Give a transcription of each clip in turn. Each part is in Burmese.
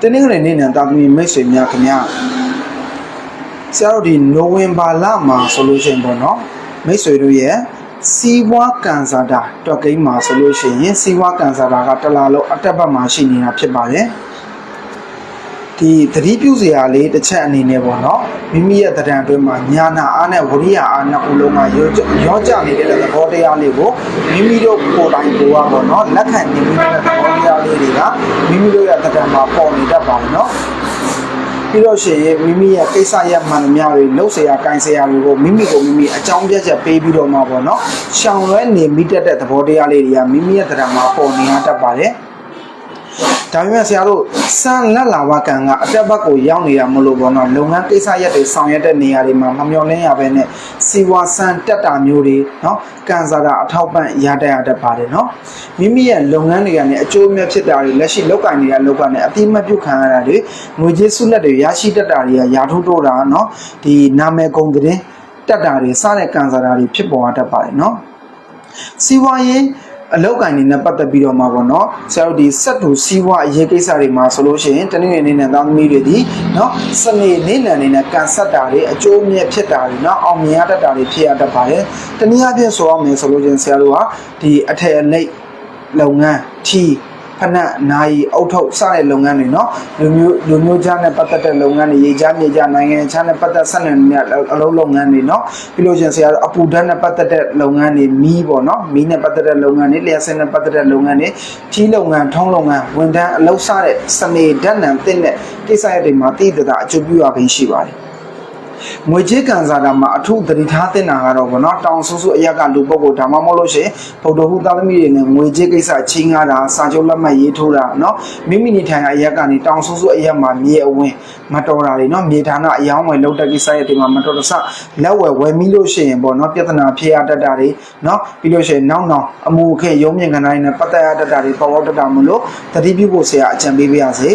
တင်းနေကနေနဲ့တာသမီမိတ်ဆွေများခင်ဗျာဆရာတို့ဒီနိုဝင်ဘာလမှာဆိုလို့ရှိရင်ပေါ့နော်မိတ်ဆွေတို့ရဲ့စီးပွားကန်ဆာတာတွက်ကိန်းမှာဆိုလို့ရှိရင်စီးပွားကန်ဆာတာကတစ်လားလုံးအတက်ဘက်မှာရှိနေတာဖြစ်ပါတယ် ဒီသတိပြုစရာလေးတစ်ချက်အနေနဲ့ပေါ့နော်မိမိရဲ့တံအတွင်းမှာညာနာအားနဲ့ဝရိယအားနှစ်ခုလုံးကရောရောကြနေတဲ့သဘောတရားလေးကိုမိမိတို့ကိုယ်တိုင်ကိုယ်ကပေါ့နော်လက်ခံနေမိတဲ့သဘောတရားလေးတွေကမိမိတို့ရဲ့တံမှာပေါ်နေတတ်ပါတယ်နော်ပြီးတော့ရှိရင်မိမိရဲ့ကိစ္စရပ်မှန်သမျှတွေလှုပ်เสียရကိုင်เสียရတွေကိုမိမိကိုမိမိအကြောင်းပြချက်ပေးပြီးတော့မှပေါ့နော်ရှောင်လွဲနေမိတတ်တဲ့သဘောတရားလေးတွေကမိမိရဲ့တံမှာပေါ်နေရတတ်ပါတယ် ဒါပေမဲ့ဆရာတို့စံလက်လာဝကံကအတက်ဘက်ကိုရောက်နေတာမလို့ပေါ့နော်လုပ်ငန်းကိစ္စရက်တွေဆောင်ရွက်တဲ့နေရာတွေမှာမမျော်လင့်ရဘဲနဲ့စီဝါစံတက်တာမျိုးတွေနော်ကန်စာတာအထောက်ပံ့ရတတ်ရတတ်ပါတယ်နော်မိမိရဲ့လုပ်ငန်းတွေကနေအကျိုးအမြတ်ဖြစ်တာတွေလက်ရှိလုပ်ကင်နေတဲ့လုပ်ကနေအတိမတ်ပြုခံရတာတွေငွေကြေးစုလက်တွေရရှိတတ်တာတွေကရာထုတ်တော့တာနော်ဒီနာမည်ကုန်တဲ့တက်တာတွေစတဲ့ကန်စာတာတွေဖြစ်ပေါ်တတ်ပါတယ်နော်စီဝါရေး အလောက်ကင်နေနဲ့ပတ်သက်ပြီးတော့မှာပေါ့နော်ဆရာတို့ဒီစက်တူစီးပွားအရေးကိစ္စတွေမှာဆိုလို့ရှိရင်တနည်းနည်းနဲ့သားသမီးတွေဒီနော်စနေနေ့လန်နေနဲ့ကန်ဆက်တာတွေအကျိုးမြတ်ဖြစ်တာတွေနော်အောင်မြင်ရတတ်တာတွေဖြစ်ရတတ်ပါတယ်တနည်းအားဖြင့်ဆိုရမယ်ဆိုလို့ချင်းဆရာတို့ကဒီအထည်အလိပ်လုပ်ငန်းထီ ဖနက်နိုင်အုတ်ထုတ်စတဲ့လုပ်ငန်းတွေเนาะလူမျိုးလူမျိုးကြားနဲ့ပတ်သက်တဲ့လုပ်ငန်းတွေရေကြားမြေကြားနိုင်ငံခြားနဲ့ပတ်သက်ဆက်နွယ်နေတဲ့အလုပ်လုပ်ငန်းတွေเนาะပြီးလို့ချင်းဆရာတို့အပူဓာတ်နဲ့ပတ်သက်တဲ့လုပ်ငန်းတွေမီးပေါ့เนาะမီးနဲ့ပတ်သက်တဲ့လုပ်ငန်းတွေလျှက်စင်နဲ့ပတ်သက်တဲ့လုပ်ငန်းတွေထီးလုပ်ငန်းထုံးလုပ်ငန်းဝန်ထမ်းအလုပ်စတဲ့စနေဓာတ်နံတင်တဲ့ကိစ္စရပ်တွေမှာတည်တတာအကျိုးပြုရခြင်းရှိပါတယ် ငွေကြေးကန်စာတာမှာအထုသတိထားတင်တာကတော့ဗောနော်တောင်ဆူဆူအရက်ကလူပုဂ္ဂိုလ်ဒါမှမဟုတ်လို့ရှိရင်ဗုဒ္ဓဟူသားသမီးတွေနဲ့ငွေကြေးကိစ္စချင်းငါတာစာချုပ်လက်မှတ်ရေးထိုးတာနော်မိမိနေထိုင်တဲ့အရက်ကနေတောင်ဆူဆူအရက်မှာမြေအဝင်မတော်တာတွေနော်မြေဌာနအယောင်းဝယ်လောက်တဲ့ကိစ္စရပ်တွေမှာမတော်တဆလက်ဝယ်ဝယ်မိလို့ရှိရင်ဗောနော်ပြဿနာဖြစ်ရတတ်တာတွေနော်ပြီးလို့ရှိရင်နောက်နောက်အမှုအခက်ရုံးမြင့်ကဏ္ဍတွေနဲ့ပတ်သက်ရတတ်တာတွေပေါ်ပေါက်တတ်တာမလို့တတိပြုဖို့ဆရာအကြံပေးပါရစေ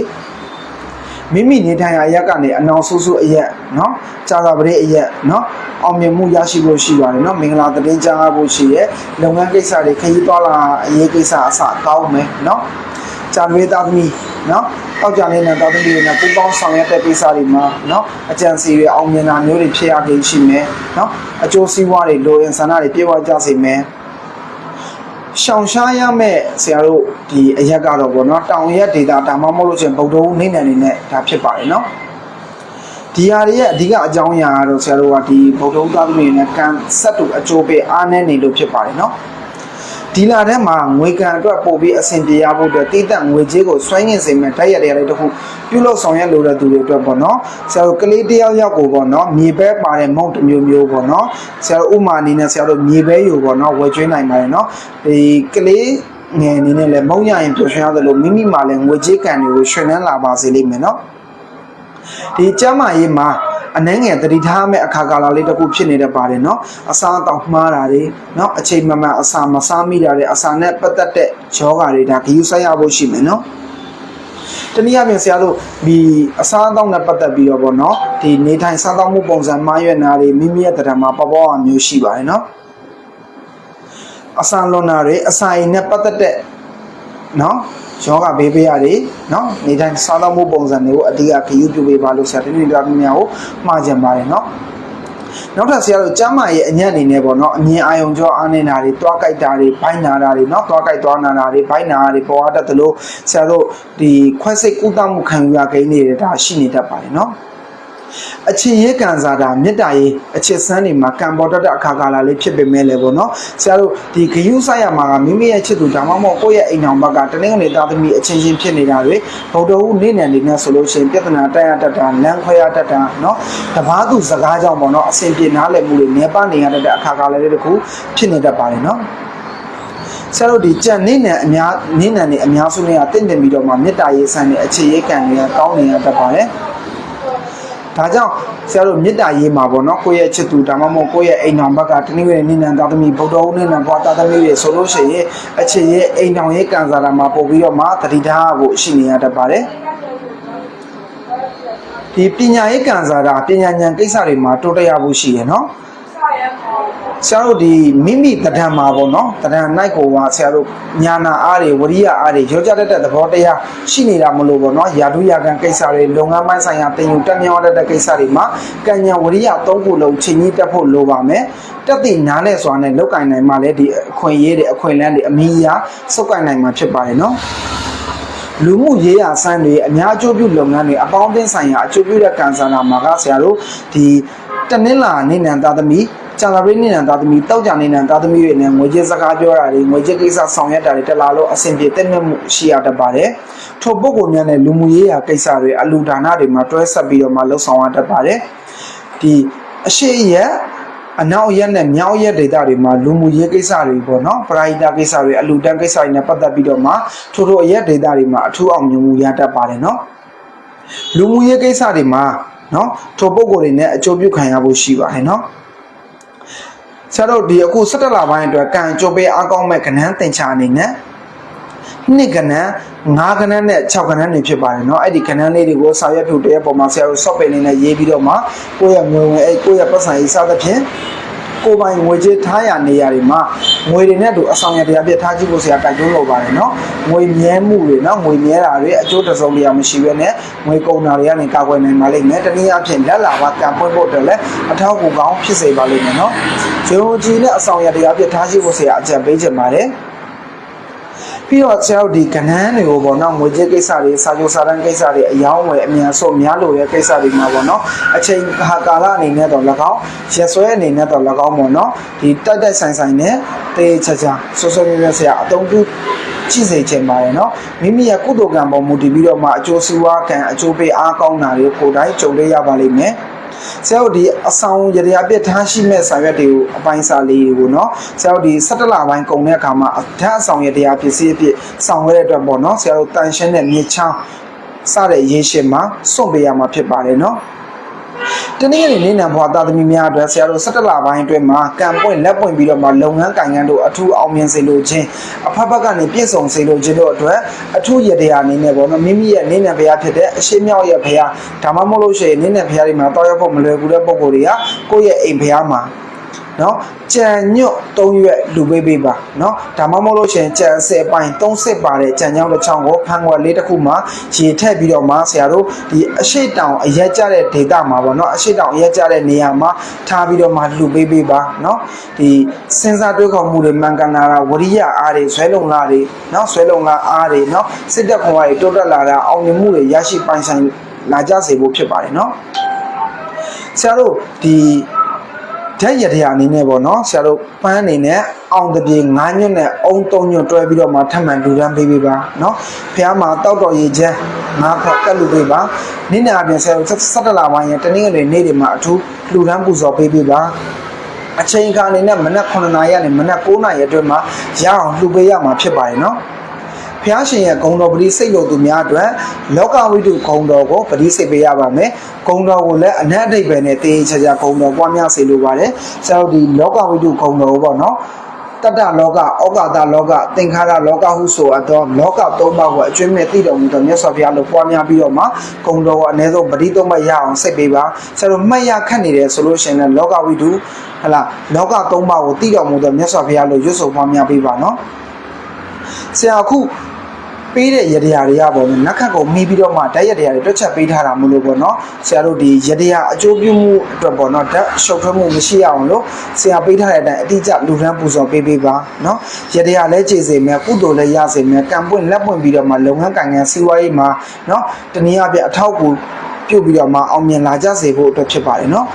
မိမိနေထိုင်ရာအရက်ကနေအနောင်ဆူဆူအရက်เนาะကြာသာပရိအရက်เนาะအောင်မြင်မှုရရှိဖို့ရှိပါတယ်เนาะမင်္ဂလာသတင်းကြားဖို့ရှိရဲ့လုပ်ငန်းကိစ္စတွေခရီးသွားလာအရေးကိစ္စအစကောင်းမယ်เนาะကြာလွေးသားသမီးเนาะတောက်ကြနေတဲ့သားသမီးတွေနဲ့ပူးပေါင်းဆောင်ရွက်တဲ့ကိစ္စတွေမှာเนาะအကြံစီတွေအောင်မြင်တာမျိုးတွေဖြစ်ရခြင်းရှိမယ်เนาะအကျိုးစီးပွားတွေလိုအင်ဆန္ဒတွေပြေဝကြစေမယ် ရှောင်ရှားရမဲ့ဆရာတို့ဒီအရက်ကတော့ဗောနော်တောင်ရက်ဒေတာဒါမှမဟုတ်လို့ချင်းဗုဒ္ဓဟူးနေနယ်နေနဲ့ဒါဖြစ်ပါတယ်နော်ဒီဟာတွေရဲ့အဓိကအကြောင်းအရာကတော့ဆရာတို့ကဒီဗုဒ္ဓဟူးသားသမီးတွေနဲ့ကံဆက်တူအကျိုးပေးအားနည်းနေလို့ဖြစ်ပါတယ်နော် ဒီလာထဲမှာငွေကံအတွက်ပို့ပြီးအဆင်ပြေရဖို့အတွက်တိတက်ငွေကြေးကိုစွန့်ရင်စေမဲ့တိုက်ရတဲ့လေးတစ်ခုပြုလုပ်ဆောင်ရလိုတဲ့သူတွေအတွက်ပေါ့နော်ဆရာတို့ကလေးတယောက်ယောက်ကိုပေါ့နော်မြေပဲပါတဲ့မုံတစ်မျိုးမျိုးပေါ့နော်ဆရာတို့ဥမာအနေနဲ့ဆရာတို့မြေပဲယူပေါ့နော်ဝယ်ကျွေးနိုင်ပါတယ်နော်ဒီကလေးငယ်အနေနဲ့လည်းမုံရရင်ပျော်ရွှင်ရသလိုမိမိမှာလည်းငွေကြေးကံတွေကိုရွှင်နှန်းလာပါစေလိမ့်မယ်နော်ဒီကျမ်းမာရေးမှာ အနှဲငယ်တတိထားမဲ့အခါကာလလေးတစ်ခုဖြစ်နေတတ်ပါတယ်เนาะအစားအသောက်မှားတာတွေเนาะအချိန်မမှန်အစာမစားမိတာတွေအစာနဲ့ပတ်သက်တဲ့ယောဂါတွေဒါဂရုစိုက်ရဖို့ရှိမယ်เนาะတနည်းအားဖြင့်ဆရာတို့ဒီအစားအသောက်နဲ့ပတ်သက်ပြီးတော့ဗောနော်ဒီနေထိုင်စားသောက်မှုပုံစံမှားရွက်နာတွေမိမိရဲ့တရားမှာပေါ်ပေါ်အမျိုးရှိပါတယ်เนาะအစာလွန်တာတွေအစာအိမ်နဲ့ပတ်သက်တဲ့ နော်ယောဂဘေးဘေးရတယ်နော်နေတိုင်းစားသောက်မှုပုံစံတွေကိုအတိအကခယူပြုပေးပါလို့ဆရာတတိယတော်များကိုမှားကြပါတယ်နော်နောက်ထပ်ဆရာတို့ကျမ်းမာရေးအညံ့အနေနဲ့ပေါ့နော်အမြင်အာယုံကြောအားနေတာတွေတွားကြိုက်တာတွေဘိုင်းနာတာတွေနော်တွားကြိုက်သွားနာတာတွေဘိုင်းနာတာတွေပေါ်ရတတ်သလိုဆရာတို့ဒီခွဲစိတ်ကုသမှုခံယူရကိန်းတွေဒါရှိနေတတ်ပါတယ်နော် အချစ်ရေးကံစားတာမေတ္တာရေးအချစ်စမ်းတွေမှာကံပေါ်တတ်တဲ့အခါကာလလေးဖြစ်ပေမဲ့လည်းပေါ့နော်ဆရာတို့ဒီဂယုဆိုင်ရမှာကမိမိရဲ့ချစ်သူဒါမှမဟုတ်ကိုယ့်ရဲ့အိမ်တော်ဘက်ကတနင်္ဂနွေသားသမီးအချင်းချင်းဖြစ်နေတာတွေဗုဒ္ဓဟူးနေ့နယ်နေနဲ့ဆိုလို့ရှိရင်ပြဿနာတက်ရတတ်တာလမ်းခွဲရတတ်တာနော်တပားသူစကားကြောင့်ပေါ့နော်အဆင်ပြေနားလည်မှုတွေနေပါနေရတတ်တဲ့အခါကာလလေးတစ်ခုဖြစ်နေတတ်ပါတယ်နော်ဆရာတို့ဒီကြံနေနဲ့အများနေနဲ့နေအများစုနဲ့ကတင့်တယ်ပြီးတော့မှမေတ္တာရေးဆန်တဲ့အခြေရေးကံတွေကကောင်းနေရတတ်ပါတယ် ဒါကြောင့်ဆရာတို့မေတ္တာရေးမှာပေါ့နော်ကိုယ့်ရဲ့ချစ်သူဒါမှမဟုတ်ကိုယ့်ရဲ့အိမ်တော်ဘက်ကတနည်းရဲ့နိနန်သားသမီးဗုဒ္ဓဟူးနိနန်ဘွားသားသမီးတွေဆိုလို့ရှိရင်အခြေရဲ့အိမ်တော်ရဲ့ကံစားတာမှာပို့ပြီးတော့မှတတိထားဖို့ရှိနေရတတ်ပါတယ်ဒီပညာရေးကံစားတာပညာဉာဏ်ကိစ္စတွေမှာတိုးတက်ရဖို့ရှိရနော် ဆရာတို့ဒီမိမိတဒံမှာပေါ့နော်တဒံနိုင်ကိုကဆရာတို့ညာနာအားတွေဝရိယအားတွေရောကြတတ်တဲ့သဘောတရားရှိနေတာမလို့ပေါ့နော်ယာတုယာကံကိစ္စတွေလုပ်ငန်းပိုင်းဆိုင်ရာတင်ယူတက်မြောက်တတ်တဲ့ကိစ္စတွေမှာကံညာဝရိယသုံးခုလုံးချိန်ကြီးတက်ဖို့လိုပါမယ်တက်တည်နားလဲစွာနဲ့လောက်ကင်နိုင်မှလည်းဒီအခွင့်အရေးတွေအခွင့်အလမ်းတွေအမီအရာစုပ်ကင်နိုင်မှာဖြစ်ပါတယ်နော် လူမှုရေးရာစံတွေအများအကျိုးပြုလုပ်ငန်းတွေအပေါင်းအသင်းဆိုင်ရာအကျိုးပြုတဲ့ကန်ဆာနာမှာကဆရာတို့ဒီတနင်္လာနေနံသားသမီးကြာသပတေးနေနံသားသမီးတောက်ကြနေနံသားသမီးတွေနဲ့ငွေကြေးစကားပြောတာတွေငွေကြေးကိစ္စဆောင်ရွက်တာတွေတက်လာလို့အဆင်ပြေတက်မြတ်မှုရှိရတတ်ပါတယ်ထို့ပုဂ္ဂိုလ်များနဲ့လူမှုရေးရာကိစ္စတွေအလူဒါနတွေမှာတွဲဆက်ပြီးတော့မှလှုပ်ဆောင်ရတတ်ပါတယ်ဒီအရှိရက် အနောက်ရက်နဲ့မြောက်ရက်ဒေသတွေမှာလူမှုရေးကိစ္စတွေပေါ့နော်ပရိုက်တာကိစ္စတွေအလူတန်းကိစ္စတွေနဲ့ပတ်သက်ပြီးတော့မှထို့ထို့အရက်ဒေသတွေမှာအထူးအောင်မြင်မှုရတတ်ပါတယ်နော်လူမှုရေးကိစ္စတွေမှာနော်ထိုပုဂ္ဂိုလ်တွေနဲ့အကျိုးပြုခံရဖို့ရှိပါတယ်နော်ဆရာတို့ဒီအခု17လပိုင်းအတွက်ကံကြိုးပေးအားကောင်းမဲ့ကဏ္ဍသင်္ချာအနေနဲ့ နှစ်ကဏ္ဍ9ကဏ္ဍနဲ့6ကဏ္ဍတွေဖြစ်ပါတယ်เนาะအဲ့ဒီကဏ္ဍလေးတွေကိုစာရွက်ထုတ်တဲ့ပုံမှာဆရာတို့ software အနေနဲ့ရေးပြီးတော့မှကိုယ့်ရဲ့ငွေဝင်အဲ့ကိုယ့်ရဲ့ပတ်စံရေးစသဖြင့်ကိုယ်ပိုင်ငွေကြေးထားရနေရတွေမှာငွေတွေနဲ့တူအဆောင်ရတရားပြထားကြည့်ဖို့ဆရာတိုက်တွန်းလိုပါတယ်เนาะငွေမြဲမှုတွေเนาะငွေမြဲတာတွေအကျိုးတစုံတရာမရှိဘဲနဲ့ငွေကုန်တာတွေကနေကာကွယ်နိုင်ပါလိမ့်မယ်တနည်းအားဖြင့်လက်လာပါကံပွင့်ဖို့အတွက်လည်းအထောက်အကူကောင်းဖြစ်စေပါလိမ့်မယ်เนาะဇေယျကြည်နဲ့အဆောင်ရတရားပြထားကြည့်ဖို့ဆရာအကြံပေးချင်ပါတယ် ပြီးတော့ဆရာတို့ဒီကဏ္ဍတွေကိုပေါ့နော်ငွေကြေးကိစ္စတွေစာချုပ်စာတမ်းကိစ္စတွေအယောင်းဝယ်အမြန်ဆုံးများလို့ရဲ့ကိစ္စတွေမှာပေါ့နော်အချိန်ဟာကာလအနေနဲ့တော့၎င်းရက်စွဲအနေနဲ့တော့၎င်းပေါ့နော်ဒီတိုက်တိုက်ဆိုင်ဆိုင်နဲ့တေးချာချာဆောဆောမြဲမြဲဆရာအသုံးပြုကြည့်စေချင်ပါတယ်နော်မိမိရဲ့ကုသိုလ်ကံပေါ်မူတည်ပြီးတော့မှအကျိုးစီးပွားကံအကျိုးပေးအားကောင်းတာတွေကိုယ်တိုင်ကြုံတွေ့ရပါလိမ့်မယ် ဆရာတို့ဒီအဆောင်ရရပြက်ထားရှိမဲ့စာရွက်တွေကိုအပိုင်းစာလေးတွေကိုနော်ဆရာတို့ဒီ17လပိုင်းကုန်တဲ့အခါမှာအထက်အဆောင်ရရပစ္စည်းအဖြစ်ဆောင်ရတဲ့အတွက်ပေါ့နော်ဆရာတို့တန်ရှင်းတဲ့မြေချောင်းစတဲ့ရေရှင်မှာစွန့်ပေးရမှာဖြစ်ပါတယ်နော် တနည်းနည်းနေနံဘွားသားသမီးများအတွက်ဆရာတို့17လပိုင်းအတွင်းမှာကံပွင့်လက်ပွင့်ပြီးတော့မှလုပ်ငန်းကိုင်ငန်းတို့အထူးအောင်မြင်စေလိုခြင်းအဖက်ဖက်ကနေပြည့်စုံစေလိုခြင်းတို့အတွက်အထူးရတရားအနေနဲ့ပေါ့နော်မိမိရဲ့နေနံဘုရားဖြစ်တဲ့အရှိမြောက်ရဲ့ဘုရားဒါမှမဟုတ်လို့ရှိရင်နေနံဘုရားတွေမှာတောက်ရောက်ဖို့မလွယ်ဘူးတဲ့ပုံကိုယ်တွေကကိုယ့်ရဲ့အိမ်ဘုရားမှာ နော်ကြံညွတ်၃ရွက်လူပေးပေးပါနော်ဒါမှမဟုတ်လို့ရှိရင်ကြံဆယ်ပိုင်း၃စစ်ပါတဲ့ကြံညောင်းတစ်ချောင်းကိုဖန်ခွက်လေးတစ်ခုမှာရေထည့်ပြီးတော့မှဆရာတို့ဒီအရှိတောင်အရက်ကြတဲ့ဒေတာမှာပေါ့နော်အရှိတောင်အရက်ကြတဲ့နေရာမှာထားပြီးတော့မှလူပေးပေးပါနော်ဒီစဉ်းစားတွေးခေါ်မှုတွေမှန်ကန်လာတာဝရိယအားတွေဇွဲလုံလာတွေနော်ဇွဲလုံလာအားတွေနော်စစ်တပ်ခွန်အားတွေတိုးတက်လာတာအောင်မြင်မှုတွေရရှိပိုင်ဆိုင်လာကြစေဖို့ဖြစ်ပါတယ်နော်ဆရာတို့ဒီ ဓာတ်ရတရားအနေနဲ့ပေါ့နော်ဆရာတို့ပန်းအနေနဲ့အောင်တပြေ9ညွတ်နဲ့အုံ3ညွတ်တွဲပြီးတော့မှထပ်မံလူရန်ပေးပေးပါနော်ဖះမှာတောက်တော်ရေချမ်းငါးခေါက်ကတ်လူပေးပါနေ့နေ့အပြင်ဆရာတို့17လပိုင်းရဲ့တနင်္ဂနွေနေ့တွေမှာအထူးလူရန်ပူဇော်ပေးပေးပါအချိန်ခါအနေနဲ့မနက်9နာရီကနေမနက်9နာရီအတွင်းမှာရအောင်လှူပေးရမှာဖြစ်ပါတယ်နော် ဖျားရှင်ရဲ့ဂုံတော်ပရိစိတ်လို့သူများအတွက်လောကဝိတုဂုံတော်ကိုပရိစိတ်ပေးရပါမယ်ဂုံတော်ကိုလည်းအနတ်အဓိပ္ပာယ်နဲ့တေးချာချာဂုံတော်ပွားများစေလိုပါတယ်ဆရာတို့ဒီလောကဝိတုဂုံတော်ကိုပေါ့နော်တတ္တလောကဩဃာတလောကသင်္ခါရလောကဟုဆိုအပ်သောလောကသုံးပါးကိုအကျွမ်းမဲ့သိတော်မူသောမြတ်စွာဘုရားလို့ပွားများပြီးတော့မှဂုံတော်ကိုအ ਨੇ ဆုံးပရိသုံးပါးရအောင်စိတ်ပေးပါဆရာတို့မှတ်ရခတ်နေတယ်ဆိုလို့ရှိရင်လည်းလောကဝိတုဟလာလောကသုံးပါးကိုသိတော်မူသောမြတ်စွာဘုရားလို့ရွတ်ဆိုပွားများပေးပါနော်ဆရာအခု ပေးတဲ့ရတရားတွေကပေါ့နော်နက်ခတ်ကိုမိပြီးတော့မှဓာတ်ရတရားတွေတွက်ချက်ပေးထားတာမလို့ပေါ့နော်ဆရာတို့ဒီရတရားအကျိုးပြုမှုအတွက်ပေါ့နော်ဓာတ်ရှုပ်ထွေးမှုမရှိအောင်လို့ဆရာပေးထားတဲ့အတိုင်းအတိအကျလူရန်ပူဇော်ပေးပေးပါနော်ရတရားလည်းကြည်စေမယ်ကုသိုလ်လည်းရစေမယ်ကံပွင့်လက်ပွင့်ပြီးတော့မှလုပ်ငန်းကံငန်းစီးပွားရေးမှာနော်တနည်းအားဖြင့်အထောက်အကူပြုတ်ပြီးတော့မှအောင်မြင်လာကြစေဖို့အတွက်ဖြစ်ပါတယ်နော်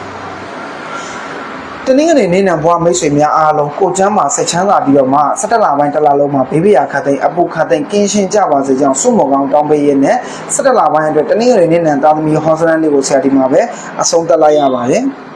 တနင်္ဂနွေနေ့နံဘွားမိတ်ဆွေများအားလုံးကိုကျမ်းမှာဆက်ချမ်းသာပြီးတော့မှ17လပိုင်းတစ်လလုံးမှာဘေးဘရာခတ်သိမ်းအပုခတ်သိမ်းကင်းရှင်းကြပါစေကြောင်းဆုမွန်ကောင်းတောင်းပေးရတဲ့17လပိုင်းအတွက်တနင်္ဂနွေနေ့နံသားသမီးဟောစလန်လေးကိုဆရာဒီမှာပဲအဆုံးသတ်လိုက်ရပါတယ်။